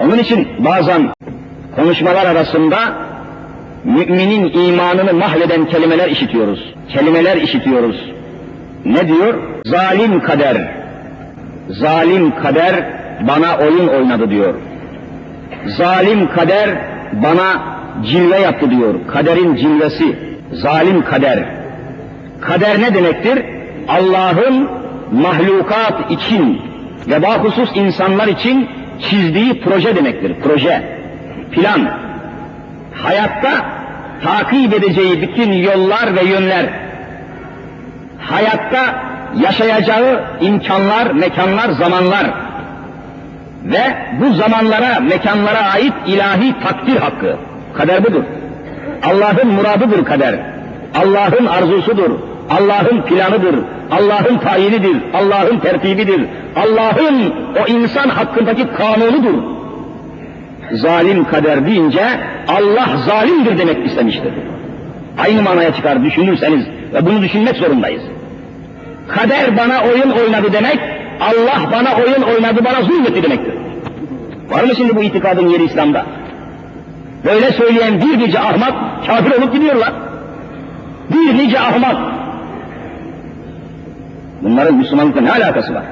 Onun için bazen konuşmalar arasında müminin imanını mahveden kelimeler işitiyoruz. Kelimeler işitiyoruz. Ne diyor? Zalim kader. Zalim kader bana oyun oynadı diyor. Zalim kader bana cilve yaptı diyor. Kaderin cilvesi. Zalim kader. Kader ne demektir? Allah'ın mahlukat için ve bahusus insanlar için çizdiği proje demektir. Proje, plan. Hayatta takip edeceği bütün yollar ve yönler. Hayatta yaşayacağı imkanlar, mekanlar, zamanlar ve bu zamanlara, mekanlara ait ilahi takdir hakkı. Kader budur. Allah'ın muradıdır kader. Allah'ın arzusudur. Allah'ın planıdır. Allah'ın tayinidir. Allah'ın tertibidir. Allah'ın o insan hakkındaki kanunudur. Zalim kader deyince Allah zalimdir demek istemiştir. Aynı manaya çıkar düşünürseniz ve bunu düşünmek zorundayız. Kader bana oyun oynadı demek, Allah bana oyun oynadı, bana zulmetti demektir. Var mı şimdi bu itikadın yeri İslam'da? Böyle söyleyen bir nice ahmak kafir olup gidiyorlar. Bir nice ahmak. Bunların Müslümanlıkla ne alakası var?